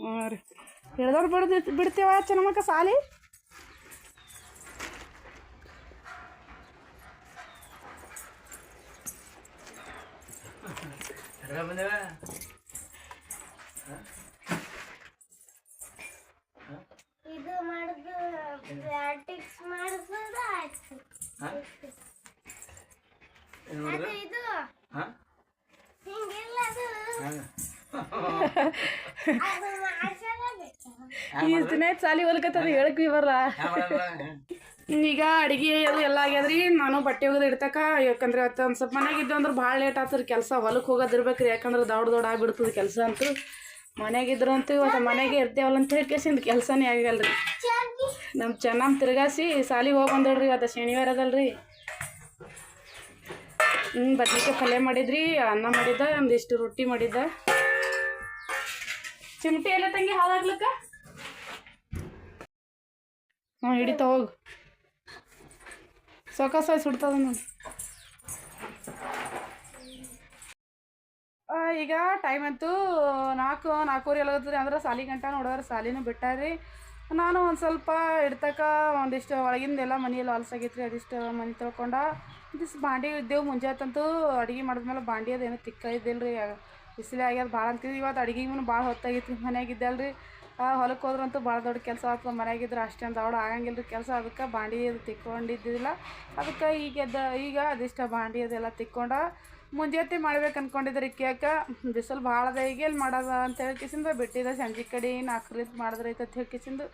ಹ್ಞೂ ರೀ ಹಿಡ್ದವ್ರು ಬಿಡ್ದು ಬಿಡ್ತೇವ ಚೆನ್ನಮ್ಮಕ್ಕ ಸಾಲಿ? ಇದು ಮಾಡುದು ಪ್ರಾಕ್ಟೀಸ್ ಮಾಡಿಸೋದು ಆಯ್ತು. ಅದು ಇದು. ಹಿಂಗಿಲ್ಲ ಅದು ಆಯ್ತು ಸಾಲಿ ಹೊಲ್ಕತ್ತದ ಹೇಳಕ್ ಬರಲ್ಲ. ಈಗ ಅಡಿಗೆ ಅದು ಎಲ್ಲ ಆಗ್ಯದ್ರಿ, ನಾನು ಬಟ್ಟೆ ಒಗದು ಇಡ್ತಕ ಯಾಕಂದ್ರೆ ಅತ್ತ ಒಂದು ಸ್ವಲ್ಪ ಮನೆಗೆ ಇದ್ದು ಅಂದ್ರೆ ಭಾಳ ಲೇಟ್ ಆತ್ರಿ ಕೆಲಸ. ಹೊಲಕ್ಕೆ ಹೋಗೋದು ಇರ್ಬೇಕ್ರಿ, ಯಾಕಂದ್ರೆ ದೊಡ್ಡ ದೊಡ್ಡ ಆಗ್ಬಿಡ್ತದ ಕೆಲಸ ಅಂತೂ. ಮನೆಗಿದ್ರು ಅಂತೂ ಇವತ್ತು ಮನೆಗೆ ಇರ್ತೇವಲ್ಲ ಅಂತ ಹೇಳಿ ಕೇಸಿಂದ ಕೆಲಸನೇ ಆಗಲ್ರಿ ರೀ ನಮ್ಮ ಚೆನ್ನಾಗಿ ತಿರ್ಗಾಸಿ ಸಾಲಿಗೆ ಹೋಗಿ ಬಂದಳ್ರಿ, ಇವತ್ತು ಶನಿವಾರ ಅದಲ್ರಿ. ಹ್ಞೂ ಬದ್ನಿಕಾಯಿ ಪಲ್ಯ ಮಾಡಿದ್ರಿ, ಅನ್ನ ಮಾಡಿದ್ದ, ಒಂದಿಷ್ಟು ರೊಟ್ಟಿ ಮಾಡಿದ್ದ. ಚಿಮಟಿ ಎಲ್ಲ ತಂಗಿ ಹಾಲಾಗ್ಲಕ್ಕ ಹ್ಞೂ ಹಿಡಿತ ಹೋಗು. ಸಾಯ್ ಸುಡ್ತದ ನೋಡಿ. ಆ, ಈಗ ಟೈಮ್ ಅಂತೂ ನಾಲ್ಕು ನಾಲ್ಕೂವರೆ ಎಲ್ಲಗತ್ರಿ ಅಂದ್ರೆ ಸಾಲಿ ಗಂಟ ನೋಡಿದ್ರೆ ಸಾಲಿನೂ ಬಿಟ್ಟಾರಿ. ನಾನು ಒಂದು ಸ್ವಲ್ಪ ಇಡ್ತಕ್ಕ ಒಂದಿಷ್ಟು ಒಳಗಿಂದೆಲ್ಲ ಮನೆಯಲ್ಲಿ ಹೊಲಸಾಗೈತ್ರಿ ಅದಿಷ್ಟು ಮನೆ ತೊಳ್ಕೊಂಡ. ದಿಸ್ ಬಾಂಡಿ ಇದ್ದೇವು ಮುಂಜಾತಂತೂ ಅಡುಗೆ ಮಾಡಿದ್ಮೇಲೆ ಬಾಂಡಿ ಅದೇನು ತಿಕ್ಕ ಇದ್ದಿಲ್ಲ ರೀ ಬಿಸಿಲೇ ಆಗ್ಯದ ಭಾಳ ಅಂತೀವಿ. ಇವತ್ತು ಅಡುಗೆಗೂ ಭಾಳ ಹೊತ್ತಾಗೈತಿ ರೀ ಹೊಲಕ್ಕೆ ಹೋದ್ರಂತೂ ಭಾಳ ದೊಡ್ಡ ಕೆಲಸ ಆಗ್ತದೆ ಮನ್ಯಾಗಿದ್ರೆ ಅಷ್ಟೇನು ಅವಳು ಆಗಂಗಿಲ್ಲ ರೀ ಕೆಲಸ ಅದಕ್ಕೆ ಬಾಂಡಿ ಅದು ತಿಕ್ಕೊಂಡಿದ್ದಿಲ್ಲ ಅದಕ್ಕೆ ಈಗ ಈಗ ಅದಿಷ್ಟ ಬಾಂಡಿ ಅದೆಲ್ಲ ತಿಕ್ಕೊಂಡ ಮುಂಜಾನೆ ಮಾಡ್ಬೇಕು ಅನ್ಕೊಂಡಿದ್ರಿ ಕೇಕ. ಬಿಸಿಲು ಭಾಳ ಅದ ಈಗ ಎಲ್ಲಿ ಮಾಡೋದ ಅಂತ ಹೇಳ್ಕಿಸಿಂದ ಬಿಟ್ಟಿದ್ದ ಸಂಜೆ ಕಡೆ ನಾಲ್ಕರಿಂದ ಮಾಡಿದ್ರೆ ಐತೆ ಅಂತ ಹೇಳ್ಕಿಸಿಂದು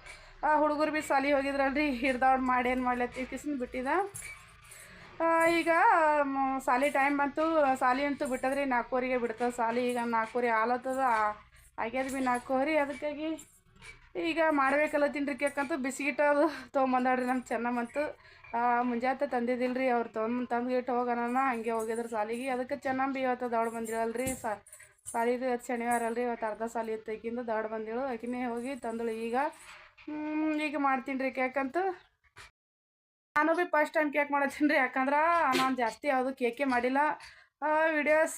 ಆ ಹುಡುಗರು ಭೀ ಸಾಲಿ ಹೋಗಿದ್ರಲ್ರಿ ಹಿಡ್ದಾಡ್ ಮಾಡಿ ಏನು ಮಾಡ್ಲತ್ತಿ ಕಿಸಿಂದ ಬಿಟ್ಟಿದ್ದ ಆ, ಈಗ ಸಾಲಿ ಟೈಮ್ ಬಂತು. ಸಾಲಿ ಅಂತೂ ಬಿಟ್ಟದ್ರಿ ನಾಲ್ಕೂವರೆಗೆ ಬಿಡ್ತದೆ ಸಾಲಿ. ಈಗ ನಾಲ್ಕೂವರೆ ಆಲತ್ತದ ಆಗ್ಯದ ಭೀ ನಾಲ್ಕೂವರೆ. ಅದಕ್ಕಾಗಿ ಈಗ ಮಾಡಬೇಕಲ್ಲ ರೀ ಕೇಕಂತೂ ಬಿಸ್ಕಿಟ್ ಅದು ತೊಗೊಂಬಂದಾಡ್ರಿ ನಮ್ಮ ಚೆನ್ನಮ್ಮಂತೂ ಮುಂಜಾತ ತಂದಿದ್ದಿಲ್ಲ ರೀ ಅವ್ರು ತೊಗೊಂಡು ತಂದು ಇಟ್ಟು ಹೋಗೋಣ ಹಂಗೆ ಹೋಗಿದ್ರು ಸಾಲಿಗೆ. ಅದಕ್ಕೆ ಚೆನ್ನಮ್ಮ ಭೀ ಇವತ್ತು ದೌಡ್ ಬಂದಿರಲ್ರಿ ಸಾ, ಸಾಲಿದು ಇವತ್ತು ಶನಿವಾರ ಅಲ್ರಿ. ಇವತ್ತು ಅರ್ಧ ಸಾಲಿ ಇತ್ತು ಆಕಿಂದು ದೌಡ್ ಬಂದಿಳು. ಆಕಿನೇ ಹೋಗಿ ತಂದಳು. ಈಗ ಈಗ ಮಾಡ್ತೀನಿ ರೀ ಕೇಕಂತೂ ನಾನು ಭೀ ಫಸ್ಟ್ ಟೈಮ್ ಕೇಕ್ ಮಾಡತ್ತೀನಿ ರೀ, ಯಾಕಂದ್ರೆ ನಾನು ಜಾಸ್ತಿ ಯಾವುದು ಕೇಕೆ ಮಾಡಿಲ್ಲ. ವಿಡಿಯೋಸ್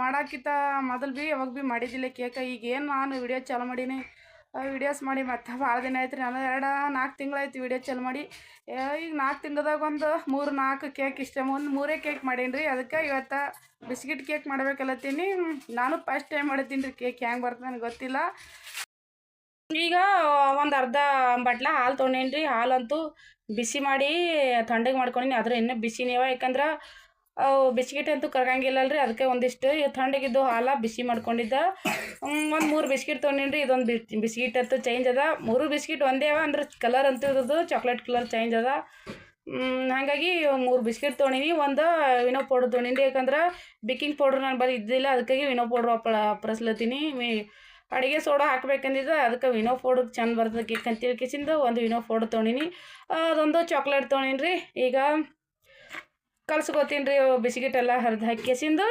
ಮಾಡೋಕ್ಕಿಂತ ಮೊದಲು ಭೀ ಯಾವಾಗ ಭೀ ಮಾಡಿದ್ದಿಲ್ಲ ಕೇಕ ಈಗ ಏನು ನಾನು ವಿಡಿಯೋ ಚಾಲು ಮಾಡೀನಿ. ವಿಡಿಯೋಸ್ ಮಾಡಿ ಮತ್ತೆ ಭಾಳ ದಿನ ಆಯ್ತು ರೀ ನಾನು ಎರಡು ನಾಲ್ಕು ತಿಂಗಳಾಯ್ತು ವಿಡಿಯೋ ಚಾಲು ಮಾಡಿ. ಈಗ ನಾಲ್ಕು ತಿಂಗಳದಾಗ ಒಂದು ಮೂರು ನಾಲ್ಕು ಕೇಕ್ ಇಷ್ಟ. ಒಂದು ಮೂರೇ ಕೇಕ್ ಮಾಡೀನಿ ರೀ, ಅದಕ್ಕೆ ಇವತ್ತು ಬಿಸ್ಕಿಟ್ ಕೇಕ್ ಮಾಡಬೇಕಲ್ಲತ್ತೀನಿ. ನಾನು ಫಸ್ಟ್ ಟೈಮ್ ಮಾಡತ್ತೀನಿ ರೀ ಕೇಕ್ ಹೆಂಗೆ ಬರ್ತದೆ ನನಗೆ ಗೊತ್ತಿಲ್ಲ. ಈಗ, ಒಂದು ಅರ್ಧ ಬಟ್ಲ ಹಾಲು ತೊಗೊಂಡೇನಿ ರೀ ಹಾಲಂತೂ ಬಿಸಿ ಮಾಡಿ ಥಂಡಗೆ ಮಾಡ್ಕೊಂಡಿನಿ. ಆದ್ರೆ ಇನ್ನೂ ಬಿಸಿನೇವ ಯಾಕಂದ್ರೆ ಬಿಸ್ಕಿಟ್ ಅಂತೂ ಕರಗಂಗಿಲ್ಲಲ್ರಿ. ಅದಕ್ಕೆ ಒಂದಿಷ್ಟು ಥಂಡಗಿದ್ದು ಹಾಲ ಬಿಸಿ ಮಾಡ್ಕೊಂಡಿದ್ದ. ಒಂದು ಮೂರು ಬಿಸ್ಕಿಟ್ ತೊಗೊಂಡಿನಿ ರೀ ಇದೊಂದು ಬಿಸ್ಕಿಟ್ ಅಂತೂ ಚೇಂಜ್ ಅದ. ಮೂರು ಬಿಸ್ಕಿಟ್ ಒಂದೇ ಅವ. ಅಂದ್ರೆ ಕಲರ್ ಅಂತೂ ಇರೋದು. ಚಾಕ್ಲೇಟ್ ಕಲರ್ ಚೇಂಜ್ ಅದ. ಹಾಗಾಗಿ ಮೂರು ಬಿಸ್ಕಿಟ್ ತೊಗೊಂಡಿನಿ. ಒಂದು ವಿನೋ ಪೌಡ್ರ್ ತೊಗೊಂಡಿನಿ. ಯಾಕಂದ್ರೆ, ಬೇಕಿಂಗ್ ಪೌಡ್ರ್ ನಾನು ಬರೀ ಇದ್ದಿಲ್ಲ. ಅದಕ್ಕಾಗಿ ವಿನೋ ಪೌಡ್ರ್ ಪ್ರಸ್ಲತ್ತೀನಿ ಮೀ ಅಡುಗೆ ಸೋಡಾ ಹಾಕ್ಬೇಕಂದಿದ್ದೆ ಅದಕ್ಕೆ ವಿನೋ ಫೋಡಕ್ಕೆ ಚೆಂದ ಬರ್ತದೆ ಕೇಕ್ ಅಂತೇಳಿ ಕಿಸಿಂದು ಒಂದು ವಿನೋ ಫೋಡ್ ತೊಗೊಂಡಿನಿ. ಅದೊಂದು ಚಾಕ್ಲೇಟ್ ತೊಗೊಂಡಿನಿ ರೀ ಈಗ ಕಲ್ಸ್ಕೊತೀನಿ ರೀ ಬಿಸ್ಕಿಟ್ ಎಲ್ಲ ಹರಿದು ಹಾಕಿಸಿಂದು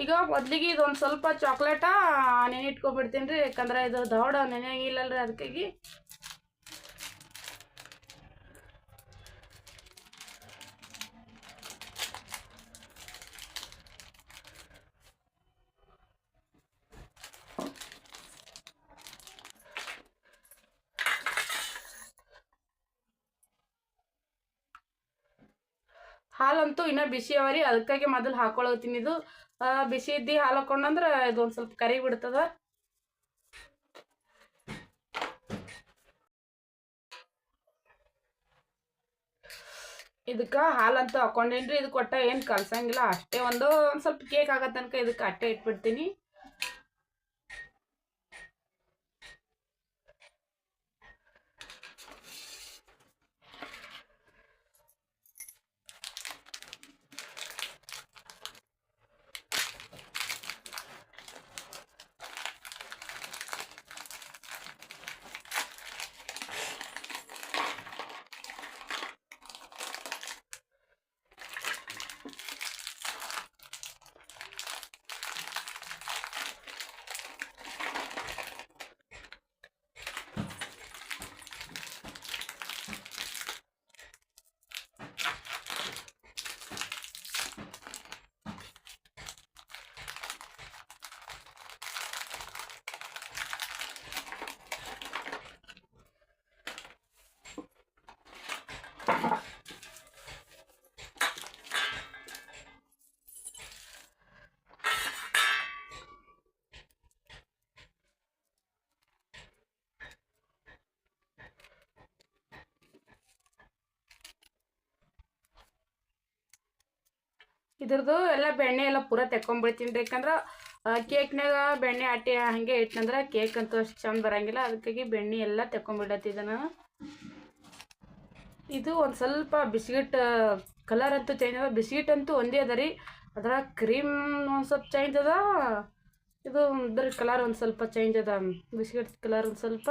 ಈಗ ಮೊದ್ಲಿಗೆ ಇದೊಂದು ಸ್ವಲ್ಪ ಚಾಕ್ಲೇಟ ನೆನೆ ಇಟ್ಕೊಬಿಡ್ತೀನಿ ರೀ. ಯಾಕಂದ್ರೆ ಇದು ದೌಡ ನೆನೆಯಂಗಿಲ್ಲಲ್ರಿ ಅದಕ್ಕಾಗಿ. ಹಾಲಂತೂ ಇನ್ನೂ ಬಿಸಿ ಅವ ರೀ, ಅದಕ್ಕಾಗಿ ಮೊದಲು ಹಾಕೊಳ್ಳೋತೀನಿ ಇದು. ಬಿಸಿ ಇದ್ದು ಹಾಲು ಹಾಕೊಂಡಂದ್ರೆ ಇದು ಸ್ವಲ್ಪ ಕರಿ ಬಿಡ್ತದ. ಇದಕ್ಕೆ ಹಾಲಂತೂ ಹಾಕೊಂಡೇನ್ರಿ, ಇದು ಕೊಟ್ಟ ಏನು ಕಲ್ಸಂಗಿಲ್ಲ. ಅಷ್ಟೇ ಒಂದು ಒಂದು ಸ್ವಲ್ಪ ಕೇಕ್ ಆಗೋ ತನಕ ಇದಕ್ಕೆ ಅಟ್ಟೆ ಇಟ್ಬಿಡ್ತೀನಿ. ಇದ್ರದ್ದು ಎಲ್ಲ ಬೆಣ್ಣೆ ಎಲ್ಲ ಪೂರ ತೆಕ್ಕೊಂಬಿಡ್ತೀನಿ ರೀ. ಯಾಕಂದ್ರೆ ಕೇಕ್ನಾಗ ಬೆಣ್ಣೆ ಆಟಿ ಹಾಗೆ ಇಟ್ಟಂದ್ರೆ ಕೇಕ್ ಅಂತೂ ಅಷ್ಟು ಚಂದ ಬರಂಗಿಲ್ಲ. ಅದಕ್ಕಾಗಿ ಬೆಣ್ಣೆ ಎಲ್ಲ ತೆಕ್ಕೊಂಬಿಡತ್ತಿದ್ದೆ ನಾನು ಇದು ಒಂದು ಸ್ವಲ್ಪ ಬಿಸ್ಕಿಟ್ ಕಲರ್ ಅಂತೂ ಚೇಂಜ್ ಅದ. ಬಿಸ್ಕಿಟ್ ಅಂತೂ ಒಂದೇ ಅದ ರೀ. ಅದರ ಕ್ರೀಮ್ ಒಂದು ಸ್ವಲ್ಪ ಚೇಂಜ್ ಅದ. ಇದು ಇದ್ರ ಕಲರ್ ಒಂದು ಸ್ವಲ್ಪ ಚೇಂಜ್ ಅದ. ಬಿಸ್ಕಿಟ್ ಕಲರ್ ಒಂದು ಸ್ವಲ್ಪ.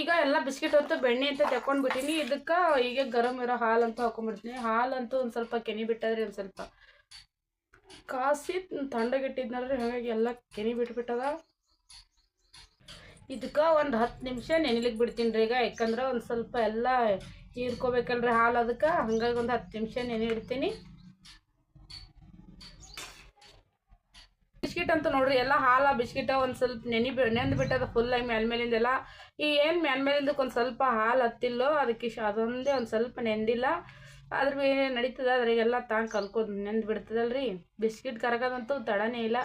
ಈಗ ಎಲ್ಲ ಬಿಸ್ಕಿಟ್ ಅಂತ ಬೆಣ್ಣೆ ಅಂತ ತಕೊಂಡ್ಬಿಟ್ಟಿನಿ ಇದಕ್ಕೆ ಈಗ ಗರಂ ಇರೋ ಹಾಲ್ ಅಂತ ಹಾಕೊಂಡ್ಬಿಡ್ತೀನಿ. ಹಾಲಂತೂ ಒಂದು ಸ್ವಲ್ಪ ಕೆನಿ ಬಿಟ್ಟದ್ರಿ ಒಂದು ಸ್ವಲ್ಪ ಕಾಸಿ ತಣ್ಣಗಿಟ್ಟಿದ್ನಲ್ರಿ ಹಾಗಾಗಿ ಎಲ್ಲ ಕೆನಿ ಬಿಟ್ಬಿಟ್ಟದ. ಇದಕ್ಕೆ ಒಂದು ಹತ್ತು ನಿಮಿಷ ನೆನಿಲಿಕ್ಕೆ ಬಿಡ್ತೀನಿ ರೀ ಈಗ. ಯಾಕಂದ್ರೆ ಒಂದು ಸ್ವಲ್ಪ ಎಲ್ಲ ಹೀರ್ಕೋಬೇಕಲ್ರಿ ಹಾಲು ಅದಕ್ಕೆ. ಹಂಗಾಗಿ ಒಂದು ಹತ್ತು ನಿಮಿಷ ನೆನೆ ಇಡ್ತೀನಿ. ಬಿಸ್ಕಿಟ್ ಅಂತ ನೋಡ್ರಿ, ಎಲ್ಲ ಹಾಲ ಬಿಸ್ಕಿಟ ಒಂದು ಸ್ವಲ್ಪ ನೆನಿ ನೆಂದು ಬಿಟ್ಟದ ಫುಲ್ ಆಗಿ ಮೇಲ್ಮೇಲಿಂದೆಲ್ಲ ಈ ಏನು ಮೇಲ್ಮೇಲಿಂದಕ್ಕೆ ಒಂದು ಸ್ವಲ್ಪ ಹಾಲು ಹತ್ತಿಲ್ಲೋ, ಅದಕ್ಕೆ ಅದೊಂದೇ ಒಂದು ಸ್ವಲ್ಪ ನೆಂದಿಲ್ಲ ಅದ್ರ ಮೇಲೆ ನಡೀತದೆ, ಅದ್ರಾಗೆಲ್ಲ ತಾಂಗ್ ಕಲ್ಕೋದು ನೆಂದು ಬಿಡ್ತದಲ್ರಿ. ಬಿಸ್ಕಿಟ್ ಕರಗೋದಂತೂ ತಡನೇ ಇಲ್ಲ.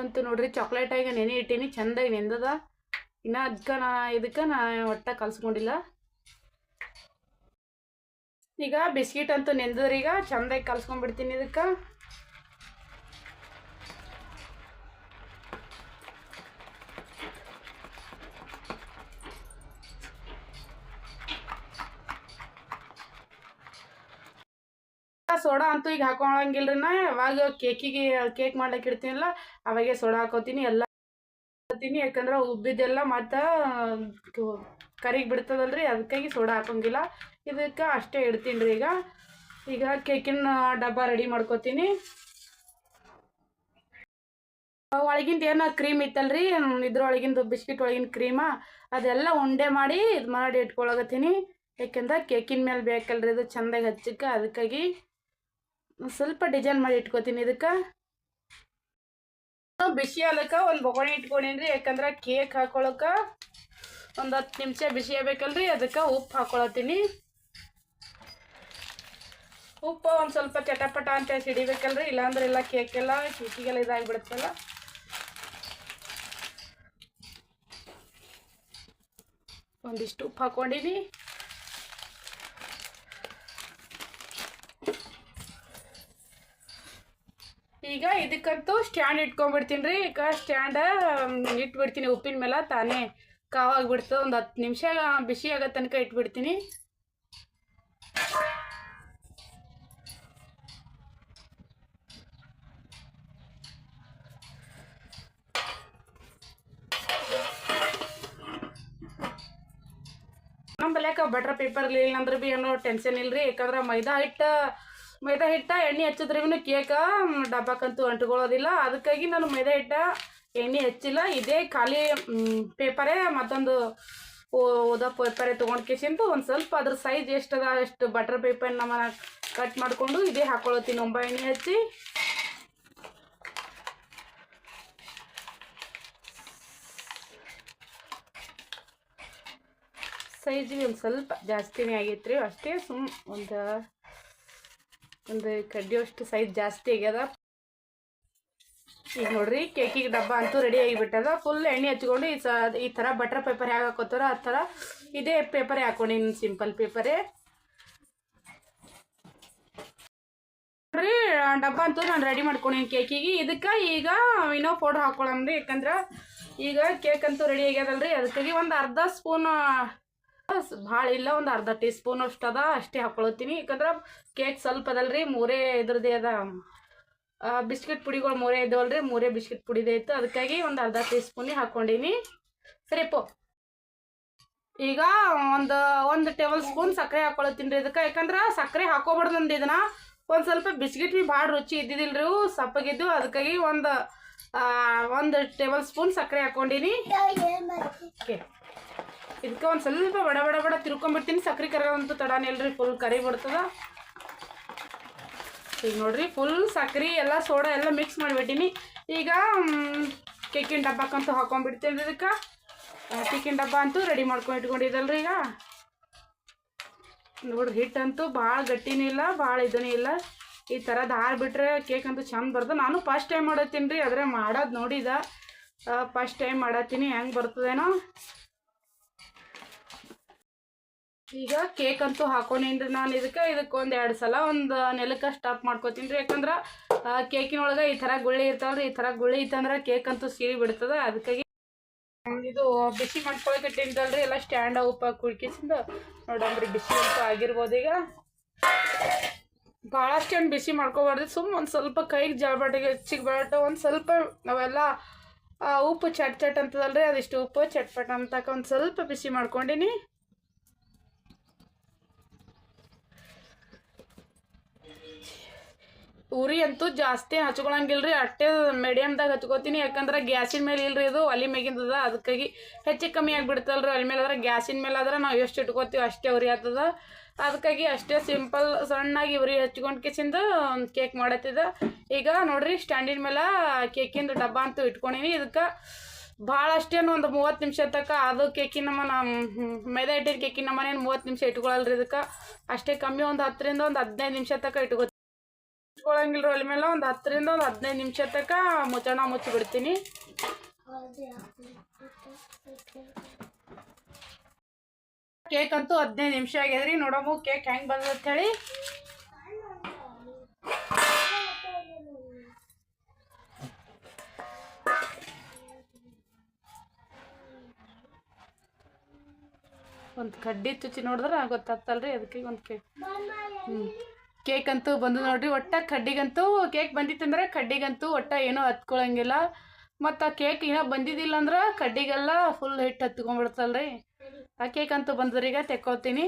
ಅಂತೂ ನೋಡ್ರಿ ಚಾಕ್ಲೇಟಾಗಿ ನೆನೆ ಇಟ್ಟೀನಿ, ಚಂದಾಗಿ ನೆಂದದ. ಇನ್ನು ಅದಕ್ಕೆ ನಾ ಇದಕ್ಕೆ ನಾ ಒಟ್ಟ ಕಲ್ಸ್ಕೊಂಡಿಲ್ಲ. ಈಗ ಬಿಸ್ಕಿಟ್ ಅಂತೂ ಈಗ. ಚಂದಾಗಿ ಕಲ್ಸ್ಕೊಂಡ್ಬಿಡ್ತೀನಿ ಇದಕ್ಕೆ. ಸೋಡಾ ಅಂತೂ ಈಗ ಹಾಕೊಳಂಗಿಲ್ರಿ ನಾ ಯಾವಾಗ ಕೇಕಿಗೆ, ಕೇಕ್ ಮಾಡ್ಲಿಕ್ಕೆ ಇಡ್ತೀನಲ್ಲ, ಅವಾಗೆ ಸೋಡಾ ಹಾಕೋತೀನಿ. ಎಲ್ಲ ಹಾಕೋತೀನಿ ಯಾಕಂದ್ರೆ ಉಬ್ಬಿದ್ದೆಲ್ಲ ಮತ್ತು ಕರಿಗೆ ಬಿಡ್ತದಲ್ರಿ, ಅದಕ್ಕಾಗಿ ಸೋಡಾ ಹಾಕೋಂಗಿಲ್ಲ. ಇದಕ್ಕೆ ಅಷ್ಟೇ ಇಡ್ತೀನಿ ರೀ ಈಗ. ಈಗ ಕೇಕಿನ ಡಬ್ಬ ರೆಡಿ ಮಾಡ್ಕೋತೀನಿ. ಒಳಗಿಂದ ಏನು ಕ್ರೀಮ್ ಇತ್ತಲ್ರಿ, ಇದ್ರೊಳಗಿಂದು ಬಿಸ್ಕಿಟ್ ಒಳಗಿನ ಕ್ರೀಮ, ಅದೆಲ್ಲ ಉಂಡೆ ಮಾಡಿ ಇದು ಮಾಡಿ ಇಟ್ಕೊಳಗತ್ತೀನಿ ಯಾಕೆಂದ್ರೆ ಕೇಕಿನ ಮೇಲೆ ಬೇಕಲ್ರಿ, ಇದು ಚಂದಾಗಿ ಹಚ್ಚಕ್ಕೆ, ಅದಕ್ಕಾಗಿ ಸ್ವಲ್ಪ ಡಿಸೈನ್ ಮಾಡಿ ಇಟ್ಕೋತೀನಿ ಇದಕ್ಕೆ. ಬಿಸಿ ಹಾಲಕ್ಕೆ ಒಂದು ಬೊಗಣಿ ಇಟ್ಕೊಂಡಿನ್ರಿ, ಯಾಕಂದ್ರೆ ಕೇಕ್ ಹಾಕೊಳಕ ಒಂದು ಹತ್ತು ನಿಮಿಷ ಬಿಸಿ ಆಗ್ಬೇಕಲ್ರಿ, ಅದಕ್ಕೆ ಉಪ್ಪು ಹಾಕೊಳತ್ತೀನಿ. ಉಪ್ಪು ಒಂದು ಸ್ವಲ್ಪ ಚಟಪಟ ಅಂತ ಸಿಡಿಬೇಕಲ್ರಿ ಇಲ್ಲಾಂದ್ರೆ ಇಲ್ಲ ಕೇಕ್ ಎಲ್ಲ ಕೇಕಿಗೆಲ್ಲ ಇದಾಗಿಬಿಡುತ್ತಲ್ಲ. ಒಂದಿಷ್ಟು ಉಪ್ಪು ಹಾಕೊಂಡಿನಿ ಈಗ ಇದಕ್ಕಂತೂ ಸ್ಟ್ಯಾಂಡ್ ಇಟ್ಕೊಂಡ್ಬಿಡ್ತೀನಿ ರೀ. ಈಗ ಸ್ಟ್ಯಾಂಡ ಇಟ್ಬಿಡ್ತೀನಿ ಉಪ್ಪಿನ ಮೇಲೆ ತಾನೇ. ಕಾವಾಗ್ಬಿಡ್ತು ಒಂದು ಹತ್ತು ನಿಮಿಷ ಬಿಸಿ ಆಗೋ ತನಕ ಇಟ್ಬಿಡ್ತೀನಿ. ನಮ್ಮ ಬಲ್ಯಾಕ ಬಟರ್ ಪೇಪರ್ ಇರಲಿಲ್ಲ ಅಂದ್ರೆ ಭೀ ಏನೋ ಟೆನ್ಷನ್ ಇಲ್ರಿ. ಯಾಕಂದ್ರೆ ಮೈದಾ ಹಿಟ್ಟು ಮೈದಾ ಹಿಟ್ಟ, ಎಣ್ಣೆ ಹಚ್ಚಿದ್ರಿಗೂ ಕೇಕ ಡಬ್ಬಕ್ಕಂತೂ ಅಂಟ್ಕೊಳ್ಳೋದಿಲ್ಲ. ಅದಕ್ಕಾಗಿ ನಾನು ಮೈದಾ ಹಿಟ್ಟ, ಎಣ್ಣೆ ಹಚ್ಚಿಲ್ಲ. ಇದೇ ಖಾಲಿ ಪೇಪರೇ, ಮತ್ತೊಂದು ಓದೋ ಪೇಪರೇ ತೊಗೊಂಡು ಕೇಸಿಂದು ಒಂದು ಸ್ವಲ್ಪ ಅದ್ರ ಸೈಜ್ ಎಷ್ಟದ ಅಷ್ಟು ಬಟರ್ ಪೇಪರ್ ನಮ್ಮ ಕಟ್ ಮಾಡಿಕೊಂಡು ಇದೇ ಹಾಕೊಳತ್ತೀನಿ ಒಂಬ ಎಣ್ಣೆ ಹಚ್ಚಿ. ಸೈಜ್ ಒಂದು ಸ್ವಲ್ಪ ಜಾಸ್ತಿನೇ ಆಗೈತ್ರಿ. ಅಷ್ಟೇ ಸುಮ್ ಒಂದು ಒಂದು ಕಡ್ಡಿಯಷ್ಟು ಸೈಜ್ ಜಾಸ್ತಿ ಆಗ್ಯದ. ಈಗ ನೋಡ್ರಿ ಕೇಕಿಗೆ ಡಬ್ಬ ಅಂತೂ ರೆಡಿ ಆಗಿಬಿಟ್ಟದ. ಫುಲ್ ಎಣ್ಣೆ ಹಚ್ಕೊಂಡು ಈ ಸ, ಈ ಥರ ಬಟರ್ ಪೇಪರ್ ಹೇಗೆ ಹಾಕೋತಾರ ಆ ಥರ ಇದೇ ಪೇಪರೇ ಹಾಕೊಂಡಿನಿ ಸಿಂಪಲ್ ಪೇಪರೇ ನೋಡ್ರಿ ಡಬ್ಬ ಅಂತೂ ನಾನು ರೆಡಿ ಮಾಡ್ಕೊಂಡಿನಿ ಕೇಕಿಗೆ ಇದಕ್ಕೆ ಈಗ ವಿನೋ ಪೌಡ್ರ್ ಹಾಕೊಳ್ಳಮ್ರಿ ಯಾಕಂದ್ರೆ ಈಗ ಕೇಕ್ ಅಂತೂ ರೆಡಿ ಆಗ್ಯದಲ್ರಿ. ಅದಕ್ಕಾಗಿ ಒಂದು ಅರ್ಧ ಸ್ಪೂನ್ ಭಾಳ ಇಲ್ಲ ಒಂದು ಅರ್ಧ ಟೀ ಸ್ಪೂನ್ ಅಷ್ಟು ಅದ ಅಷ್ಟೇ ಹಾಕ್ಕೊಳತ್ತೀನಿ ಯಾಕಂದ್ರೆ ಕೇಕ್ ಸ್ವಲ್ಪ ಅದಲ್ರಿ ಮೂರೇ ಇದ್ರದ್ದೇ ಅದ. ಬಿಸ್ಕಿಟ್ ಪುಡಿಗಳು ಮೂರೇ ಇದ್ದಾವಲ್ರಿ ಮೂರೇ ಬಿಸ್ಕಿಟ್ ಪುಡಿದೇ ಇತ್ತು. ಅದಕ್ಕಾಗಿ ಒಂದು ಅರ್ಧ ಟೀ ಸ್ಪೂನಿ ಹಾಕ್ಕೊಂಡೀನಿ ಸರಿ ಪೋ. ಈಗ ಒಂದು ಒಂದು ಟೇಬಲ್ ಸ್ಪೂನ್ ಸಕ್ಕರೆ ಹಾಕ್ಕೊಳತ್ತೀನಿ ರೀ ಇದಕ್ಕೆ. ಯಾಕಂದ್ರೆ ಸಕ್ಕರೆ ಹಾಕೋಬಾರ್ದು ಒಂದು ಇದನ್ನ. ಒಂದು ಸ್ವಲ್ಪ ಬಿಸ್ಕಿಟ್ ಭೀ ಭಾಳ ರುಚಿ ಇದ್ದಿದ್ದಿಲ್ಲ ರೀ ಸಪ್ಪಗಿದ್ದು. ಅದಕ್ಕಾಗಿ ಒಂದು ಒಂದು ಟೇಬಲ್ ಸ್ಪೂನ್ ಸಕ್ಕರೆ ಹಾಕ್ಕೊಂಡೀನಿ ಓಕೆ. ಇದಕ್ಕೆ ಒಂದು ಸ್ವಲ್ಪ ಬಡ ಬಡ ಬಡ ತಿರ್ಕೊಂಬಿಡ್ತೀನಿ ಸಕ್ರೆ ಕರಗಂತೂ ತಡಾನೇ ಇಲ್ರಿ ಫುಲ್ ಕರಿ ಬಿಡ್ತದ ಈಗ ನೋಡ್ರಿ ಫುಲ್ ಸಕ್ರೆ, ಎಲ್ಲ ಸೋಡಾ ಎಲ್ಲ ಮಿಕ್ಸ್ ಮಾಡಿಬಿಟ್ಟೀನಿ. ಈಗ ಕೇಕಿನ ಡಬ್ಬಕ್ಕಂತೂ ಹಾಕೊಂಡ್ಬಿಡ್ತೀನಿ ಇದಕ್ಕೆ. ಕೇಕಿನ ಡಬ್ಬ ಅಂತೂ ರೆಡಿ ಮಾಡ್ಕೊಂಡು ಇಟ್ಕೊಂಡಿದ್ದಲ್ರಿ ಈಗ. ನೋಡ್ರಿ ಹಿಟ್ಟಂತೂ ಭಾಳ ಗಟ್ಟಿನೂ ಇಲ್ಲ, ಭಾಳ ಇದೂ ಇಲ್ಲ. ಈ ಥರ ದಾರ ಬಿಟ್ಟರೆ ಕೇಕ್ ಅಂತೂ ಚಂದ ಬರ್ತದೆ ನಾನು ಫಸ್ಟ್ ಟೈಮ್ ಮಾಡತ್ತೀನಿ ರೀ, ಆದರೆ ಮಾಡೋದು ನೋಡಿದ. ಫಸ್ಟ್ ಟೈಮ್ ಮಾಡತ್ತೀನಿ, ಹೆಂಗೆ ಬರ್ತದೇನೋ. ಈಗ ಕೇಕ್ ಅಂತೂ ಹಾಕೊಂಡೇನ್ರಿ ನಾನು. ಇದಕ್ಕೆ ಇದಕ್ಕೆ ಒಂದು ಎರಡು ಸಲ ಒಂದು ನೆಲಕ್ಕೆ ಸ್ಟಾಪ್ ಮಾಡ್ಕೋತೀನಿ ರೀ. ಯಾಕಂದ್ರೆ ಕೇಕಿನೊಳಗೆ ಈ ಥರ ಗುಳ್ಳಿ ಇರ್ತಾವಲ್ರಿ, ಈ ಥರ ಗುಳ್ಳಿ ಇತ್ತಂದ್ರೆ ಕೇಕ್ ಅಂತೂ ಸೀರಿ ಬಿಡ್ತದೆ. ಅದಕ್ಕಾಗಿ ಇದು ಬಿಸಿ ಮಾಡ್ಕೊಳಕಟ್ಟಿದ್ದಲ್ರಿ ಎಲ್ಲ ಸ್ಟ್ಯಾಂಡ್ ಉಪ್ಪ ಕುಳ್ಕಿಸಿಂದ ನೋಡಂಬ್ರಿ ಬಿಸಿ ಅಂತೂ ಆಗಿರ್ಬೋದು ಈಗ. ಭಾಳಷ್ಟೇನು ಬಿಸಿ ಮಾಡ್ಕೊಬಾರ್ದು. ಸುಮ್ಮ ಒಂದು ಸ್ವಲ್ಪ ಕೈಗೆ ಹೆಚ್ಚಿಗೆ ಬರಟ ಒಂದು ಸ್ವಲ್ಪ ನಾವೆಲ್ಲ ಉಪ್ಪು ಚಟ್ ಚಟ್ ಅಂತದಲ್ರಿ, ಅದಿಷ್ಟು ಉಪ್ಪು, ಚಟ್ಪಟ್ ಅಂತಕ ಒಂದು ಸ್ವಲ್ಪ ಬಿಸಿ ಮಾಡ್ಕೊಂಡಿನಿ. ಉರಿ ಅಂತೂ ಜಾಸ್ತಿ ಹಚ್ಕೊಳಂಗಿಲ್ರಿ, ಅಷ್ಟೇ ಮೀಡಿಯಮ್ದಾಗ ಹಚ್ಕೋತೀನಿ ಯಾಕಂದ್ರೆ ಗ್ಯಾಸಿನ ಮೇಲೆ ಇಲ್ರಿ ಇದು, ಒಲಿ ಮೇಗಿಂದದ ಅದಕ್ಕಾಗಿ ಹೆಚ್ಚು ಕಮ್ಮಿ ಆಗಿಬಿಡ್ತಲ್ರಿ, ಒಲಿ ಮೇಲೆ ಗ್ಯಾಸಿನ ಮೇಲೆ ಆದ್ರೆ ನಾವು ಎಷ್ಟು ಇಟ್ಕೋತೀವಿ ಅಷ್ಟೇ ಉರಿ ಆಗ್ತದ ಅದಕ್ಕಾಗಿ ಅಷ್ಟೇ ಸಿಂಪಲ್ ಸಣ್ಣಾಗಿ ಉರಿ ಹಚ್ಕೊಂಡು ಕಿಸಿಂದ ಕೇಕ್ ಮಾಡತ್ತಿದ. ಈಗ ನೋಡ್ರಿ ಸ್ಟ್ಯಾಂಡಿನ ಮೇಲೆ ಕೇಕಿಂದು ಡಬ್ಬ ಅಂತೂ ಇಟ್ಕೊಂಡಿನಿ. ಇದಕ್ಕೆ ಭಾಳ ಅಷ್ಟೇನು ಒಂದು ಮೂವತ್ತು ನಿಮಿಷ ತಕ್ಕ ಅದು ಕೇಕಿನ ನಮ್ಮ ಮೈದಾ ಹಿಟ್ಟಿನ ಕೇಕಿನ ನಮ್ಮನೇನು ಮೂವತ್ತು ನಿಮಿಷ ಇಟ್ಕೊಳ್ಳಲ್ರಿ ಇದಕ್ಕೆ. ಅಷ್ಟೇ ಕಮ್ಮಿ ಒಂದು ಹತ್ತರಿಂದ ಒಂದು ಹದಿನೈದು ನಿಮಿಷ ತಕ್ಕ ಇಟ್ಕೋ ಇಟ್ಕೊಳಂಗಿಲ್ರಿ ಅಲ್ಲಿ ಮೇಲೆ ಒಂದು ಹತ್ತರಿಂದ ಒಂದು ಹದಿನೈದು ನಿಮಿಷ ತನಕ ಮುಚ್ಚಣ ಮುಚ್ಚಿಬಿಡ್ತೀನಿ. ಕೇಕ್ ಅಂತೂ ಹದಿನೈದು ನಿಮಿಷ ಆಗ್ಯದ್ರಿ, ನೋಡಮು ಕೇಕ್ ಹೆಂಗೆ ಬಂದದ ಹೇಳಿ. ಒಂದು ಕಡ್ಡಿ ತುಚಿ ನೋಡಿದ್ರೆ ಗೊತ್ತಾಗ್ತಲ್ರಿ, ಅದಕ್ಕೆ ಒಂದು ಕೇಕ್. ಹ್ಞೂ ಕೇಕ್ ಅಂತೂ ಬಂದು ನೋಡ್ರಿ, ಒಟ್ಟ ಕಡ್ಡಿಗಂತೂ ಕೇಕ್ ಬಂದಿತ್ತಂದ್ರೆ ಕಡ್ಡಿಗಂತೂ ಒಟ್ಟ ಏನೂ ಹತ್ಕೊಳಂಗಿಲ್ಲ. ಮತ್ತು ಆ ಕೇಕ್ ಏನೋ ಬಂದಿದ್ದಿಲ್ಲ ಅಂದ್ರೆ ಕಡ್ಡಿಗೆಲ್ಲ ಫುಲ್ ಹಿಟ್ಟು ಹತ್ಕೊಂಡ್ಬಿಡ್ತಲ್ರಿ ಆ ಕೇಕ್ ಅಂತೂ ಈಗ ತೆಕ್ಕೋತೀನಿ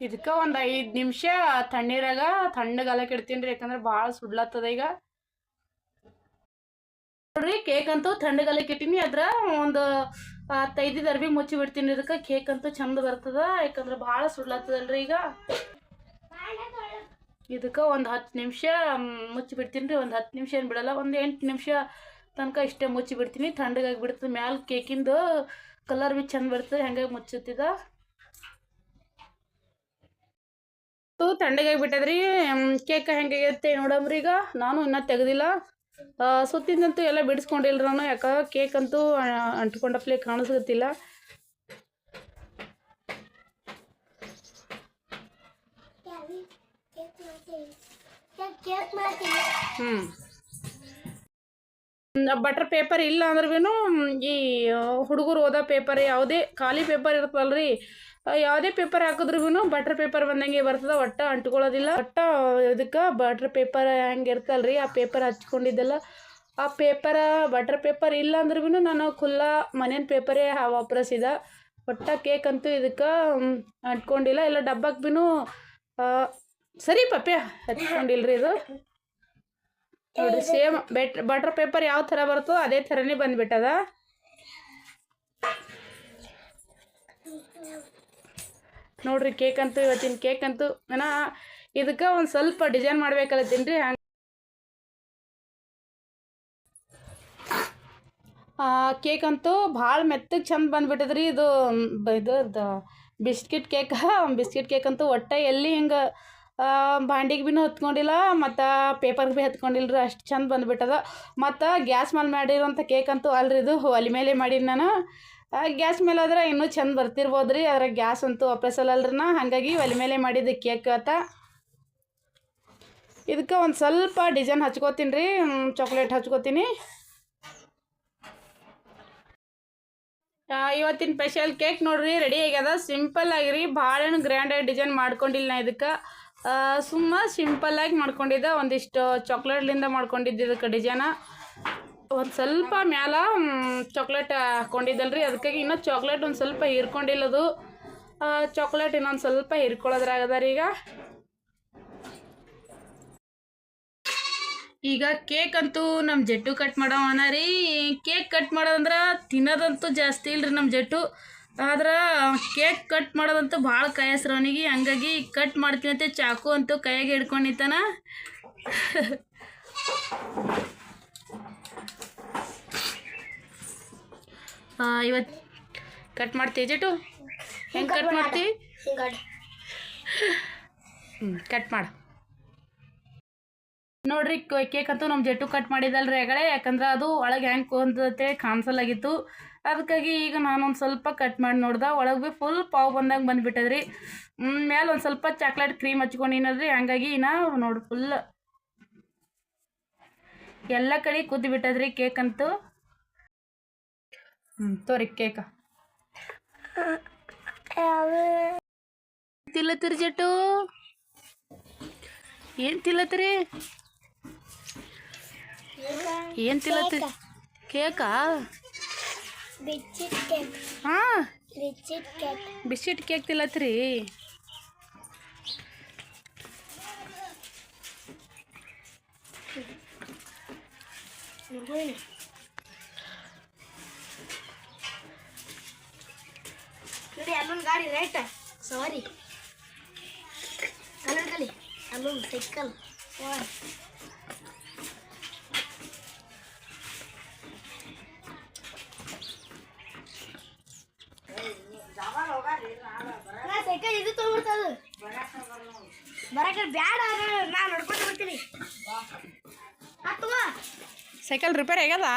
ಇದಕ್ಕೆ ಒಂದು ಐದು ನಿಮಿಷ ತಣ್ಣೀರಾಗ ತಣ್ಣಗಾಲಕ್ಕೆ ಇಡ್ತೀನಿ ರೀ, ಯಾಕಂದ್ರೆ ಭಾಳ ಸುಡ್ಲತ್ತದ ಈಗ. ನೋಡ್ರಿ ಕೇಕ್ ಅಂತೂ ತಣ್ಣಗಾಲಕ್ಕೆ ಇಟ್ಟಿನಿ ಅದ್ರ ಒಂದು ಹತ್ತೈದು ಅರ್ಬಿ ಮುಚ್ಚಿ ಬಿಡ್ತೀನಿ ಇದಕ್ಕೆ. ಕೇಕ್ ಅಂತೂ ಚಂದ ಬರ್ತದ, ಯಾಕಂದ್ರೆ ಭಾಳ ಸುಡ್ಲತ್ತದಲ್ರಿ ಈಗ. ಇದಕ್ಕೆ ಒಂದು ಹತ್ತು ನಿಮಿಷ ಮುಚ್ಚಿ ಬಿಡ್ತೀನಿ ರೀ ಒಂದು ಹತ್ತು ನಿಮಿಷ ಏನು ಬಿಡಲ್ಲ, ಒಂದು ಎಂಟು ನಿಮಿಷ ತನಕ ಇಷ್ಟೇ ಮುಚ್ಚಿ ಬಿಡ್ತೀನಿ. ತಣ್ಣಗಾಗಿ ಬಿಡ್ತದೆ ಮ್ಯಾಲ ಕೇಕಿಂದು ಕಲರ್ ಬಿ ಚಂದ ಬರ್ತದೆ, ಹಂಗಾಗಿ ಮುಚ್ಚುತ್ತಿದ ತಣ್ಣಗಾಗಿ ಬಿಟ್ಟದ್ರಿ ಕೇಕ್ ಹೆಂಗಾಗೈತೆ ನೋಡಮ್ರಿ ಈಗ ನಾನು ಇನ್ನೂ ತೆಗ್ದಿಲ್ಲ. ಸುತ್ತಿಂದಂತೂ ಎಲ್ಲ ಬಿಡಿಸ್ಕೊಂಡಿಲ್ರ ಯಾಕೆ ಕೇಕ್ ಅಂತೂ ಅಂಟ್ಕೊಂಡಪ್ಲೇ ಮಾಡ್ತೀನಿ ಹ್ಞೂ ಬಟರ್ ಪೇಪರ್ ಇಲ್ಲ ಅಂದ್ರೂ ಈ ಹುಡುಗರು ಓದೋ ಪೇಪರ್ ಯಾವುದೇ ಖಾಲಿ ಪೇಪರ್ ಇರ್ತವಲ್ಲ ಆ, ಯಾವುದೇ ಪೇಪರ್ ಹಾಕಿದ್ರು ಬಟರ್ ಪೇಪರ್ ಬಂದಂಗೆ ಬರ್ತದೆ, ಒಟ್ಟ ಅಂಟ್ಕೊಳ್ಳೋದಿಲ್ಲ. ಒಟ್ಟ ಇದಕ್ಕೆ ಬಟರ್ ಪೇಪರ್ ಹೆಂಗೆ ಇರ್ತಲ್ರಿ, ಆ ಪೇಪರ್ ಹಚ್ಕೊಂಡಿದ್ದೆಲ್ಲ. ಆ ಪೇಪರ ಬಟರ್ ಪೇಪರ್ ಇಲ್ಲ ಅಂದ್ರೆ ನಾನು ಖುಲ್ಲ ಮನೇನ ಪೇಪರೇ ವಾಪರಿಸಿದ ಒಟ್ಟ ಕೇಕ್ ಅಂತೂ ಇದಕ್ಕೆ ಅಂಟ್ಕೊಂಡಿಲ್ಲ. ಇಲ್ಲ ಡಬ್ಬಕ್ಕೆ ಭೀನು ಸರಿ ಪಪ್ಯ, ಹಚ್ಕೊಂಡಿಲ್ರಿ ಇದು. ನೋಡಿರಿ ಸೇಮ್ ಬೆಟ್ ಬಟರ್ ಪೇಪರ್ ಯಾವ ಥರ ಬರ್ತದೋ ಅದೇ ಥರನೇ ಬಂದ್ಬಿಟ್ಟದ. ನೋಡ್ರಿ ಕೇಕ್ ಅಂತೂ ಇವತ್ತಿನ ಕೇಕ್ ಅಂತೂ ನಾ ಇದಕ್ಕೆ ಒಂದು ಸ್ವಲ್ಪ ಡಿಸೈನ್ ಮಾಡ್ಬೇಕಲ್ಲತ್ತೀನಿ ಹಂಗೆ ಕೇಕ್ ಅಂತೂ ಭಾಳ ಮೆತ್ತಗೆ ಚಂದ ಬಂದ್ಬಿಟ್ಟದ್ರಿ. ಇದು ಇದು ಬಿಸ್ಕಿಟ್ ಕೇಕ್ ಬಿಸ್ಕಿಟ್ ಕೇಕ್ ಅಂತೂ ಒಟ್ಟ ಎಲ್ಲಿ ಹಿಂಗೆ ಬಾಂಡಿಗೆ ಭೀ ಹತ್ಕೊಂಡಿಲ್ಲ, ಮತ್ತು ಪೇಪರ್ಗೆ ಭೀ ಹತ್ಕೊಂಡಿಲ್ಲ ರೀ ಅಷ್ಟು ಚಂದ ಬಂದ್ಬಿಟ್ಟದ. ಮತ್ತು ಗ್ಯಾಸ್ ಮೇಲೆ ಮಾಡಿರೋಂಥ ಕೇಕ್ ಅಂತೂ ಅಲ್ರಿ ಇದು ಒಲೆ ಮೇಲೆ ಮಾಡೀನಿ ನಾನು. ಗ್ಯಾಸ್ ಮೇಲೆ ಆದ್ರೆ ಇನ್ನೂ ಚಂದ ಬರ್ತಿರ್ಬೋದು ರೀ ಅದ್ರ ಗ್ಯಾಸ್ ಅಂತೂ ವಾಪಸ್ಸಲ್ಲಲ್ರಿ ನಾ. ಹಾಗಾಗಿ ಒಲೆ ಮೇಲೆ ಮಾಡಿದ ಕೇಕ್ ಆತ. ಇದಕ್ಕೆ ಒಂದು ಸ್ವಲ್ಪ ಡಿಸೈನ್ ಹಚ್ಕೋತೀನಿ ರೀ ಚಾಕ್ಲೇಟ್ ಹಚ್ಕೋತೀನಿ. ಇವತ್ತಿನ ಸ್ಪೆಷಲ್ ಕೇಕ್ ನೋಡ್ರಿ ರೆಡಿ ಆಗ್ಯದ. ಸಿಂಪಲ್ ಆಗಿರಿ. ಭಾಳ ಗ್ರ್ಯಾಂಡಾಗಿ ಡಿಸೈನ್ ಮಾಡ್ಕೊಂಡಿಲ್ಲ ನಾ ಇದಕ್ಕೆ. ಸುಮ್ಮ ಸಿಂಪಲ್ಲಾಗಿ ಮಾಡ್ಕೊಂಡಿದ್ದೆ. ಒಂದಿಷ್ಟು ಚಾಕ್ಲೇಟ್ಲಿಂದ ಮಾಡ್ಕೊಂಡಿದ್ದು ಇದಕ್ಕೆ ಡಿಸೈನ ಒಂದು ಸ್ವಲ್ಪ ಮ್ಯಾಲ ಚಾಕ್ಲೇಟ್ ಹಾಕ್ಕೊಂಡಿದ್ದಲ್ರಿ ಅದಕ್ಕಾಗಿ ಇನ್ನೂ ಚಾಕ್ಲೇಟ್ ಒಂದು ಸ್ವಲ್ಪ ಹೀರ್ಕೊಂಡಿಲ್ಲದು ಚಾಕ್ಲೇಟ್ ಇನ್ನೊಂದು ಸ್ವಲ್ಪ ಹೀರ್ಕೊಳ್ಳೋದ್ರಾಗದ ರೀ ಈಗ. ಈಗ ಕೇಕ್ ಅಂತೂ ನಮ್ಮ ಜಟ್ಟು ಕಟ್ ಮಾಡೋವನ ರೀ. ಕೇಕ್ ಕಟ್ ಮಾಡೋದಂದ್ರೆ ತಿನ್ನೋದಂತೂ ಜಾಸ್ತಿ ಇಲ್ರಿ ನಮ್ಮ ಜಟ್ಟು. ಆದ್ರೆ ಕೇಕ್ ಕಟ್ ಮಾಡೋದಂತೂ ಭಾಳ ಕಯಸ್ರು ಅವನಿಗೆ. ಹಂಗಾಗಿ ಕಟ್ ಮಾಡ್ತೀನಿ ಅಂತ. ಚಾಕು ಅಂತೂ ಕೈಯಾಗೆ ಹಿಡ್ಕೊಂಡಿತ್ತಾನ ಇವತ್ತು ಕಟ್ ಮಾಡ್ತೀಯ ಜಟು ಹೆಂಗೆ ಕಟ್ ಮಾಡ್ತಿ? ಹಿಂಗಾಡಿ. ಹ್ಞೂ ಕಟ್ ಮಾಡು. ನೋಡ್ರಿ ಕೇಕ್ ಅಂತೂ ನಮ್ಮ ಜಟ್ಟು ಕಟ್ ಮಾಡಿದಲ್ರಿ ಆಗಳೆ ಯಾಕಂದ್ರೆ ಅದು ಒಳಗೆ ಹೆಂಗೆ ಕುಂದತೆ ಕಾಣಿಸಲಾಗಿತ್ತು. ಅದಕ್ಕಾಗಿ ಈಗ ನಾನೊಂದು ಸ್ವಲ್ಪ ಕಟ್ ಮಾಡಿ ನೋಡ್ದೆ. ಒಳಗೆ ಭೀ ಫುಲ್ ಪಾವ್ ಬಂದಂಗೆ ಬಂದುಬಿಟ್ಟದ್ರಿ. ಮೇಲೆ ಒಂದು ಸ್ವಲ್ಪ ಚಾಕ್ಲೇಟ್ ಕ್ರೀಮ್ ಹಚ್ಕೊಂಡಿನದ್ರಿ ಹಂಗಾಗಿ ಇನ್ನ ನೋಡಿ ಫುಲ್ ಎಲ್ಲ ಕಡೆ ಕುದ್ದು ಬಿಟ್ಟದ್ರಿ ಕೇಕ್ ಅಂತೂ. ಹ್ಞೂ ತೋರಿ ಕೇಕ. ತಿಲ್ಲತ್ತೀರಿ ಜಟ್ಟು. ಏನು ತಿಲ್ಲತ್ತೀರಿ ಏನು ತಿಲ್ಲತ್ತೀರಿ ಕೇಕಾ? ಹಾಂ. ಬಿಸ್ಕಿಟ್ ಕೇಕ್ ತಿಲ್ಲತ್ತೀರಿ ಕೇಕ್ ನೋಡಿ ಅಲ್ಲೊಂದು ಗಾಡಿ ರೈಟ್ ಸಾರಿ ಕನ್ನಡದಲ್ಲಿ ಅಲ್ಲೊಂದು ಸೈಕಲ್ ಸೈಕಲ್ ಇದು ತೊಗೊಂಡ್ಬಿಡ್ತದ ಬರಕ ಬ್ಯಾಡ ನಾ ನಡ್ಕೊಂಡು ಬರ್ತೀನಿ. ಸೈಕಲ್ ರಿಪೇರ್ ಆಗ್ಯದ?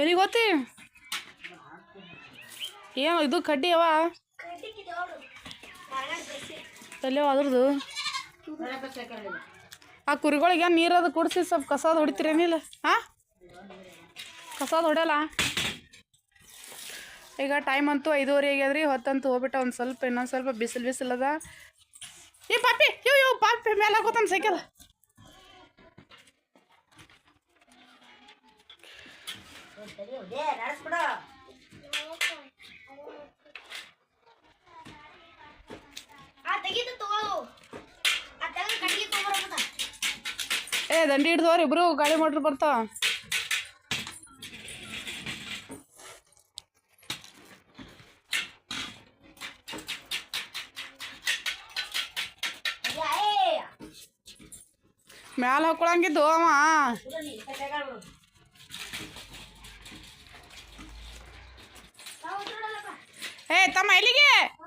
ಎಲ್ಲಿಗೆ ಗೊತ್ತಿ ಏನು ಇದು ಕಡ್ಡಿ ಅವ? ತಲೆ ಅದ್ರದ್ದು? ಆ ಕುರಿಗಳಿಗೆ ನೀರದು ಕುಡಿಸಿ ಸ್ವಲ್ಪ ಕಸದ ಹೊಡಿತೀರೇನಿಲ್ಲ ಹಾಂ ಕಸದ ಹೊಡೆಯಲ್ಲ? ಈಗ ಟೈಮ್ ಅಂತೂ ಐದೂವರೆ ಆಗ್ಯದ್ರಿ, ಹೊತ್ತಂತೂ ಹೋಗ್ಬಿಟ್ಟ ಒಂದು ಸ್ವಲ್ಪ ಇನ್ನೊಂದು ಸ್ವಲ್ಪ ಬಿಸಿಲು ಬಿಸಿಲದ ಏ ಪಾಪಿ ಇವ್ ಇವ್ ಪಾಪಿ ಮೇಲೆ ಹಾಕೋತಾನೆ ಸೈಕಲ್ ಆ ತೆಗೀತು ತಗೋ ಆ ತೆಗೆದು ಕಟ್ಟಿಗೆ ತಗೊಂಡ್ಬರ್ಬೋದ ಏ ದಂಡಿ ಹಿಡ್ದವ್ರಿ ಇಬ್ರು ಗಾಡಿ ಮೋಟ್ರ್ ಬರ್ತಾವ ಮ್ಯಾಲ ಹಾಕೊಳಂಗಿದ್ದು ಅವ. એ તમે એલી કે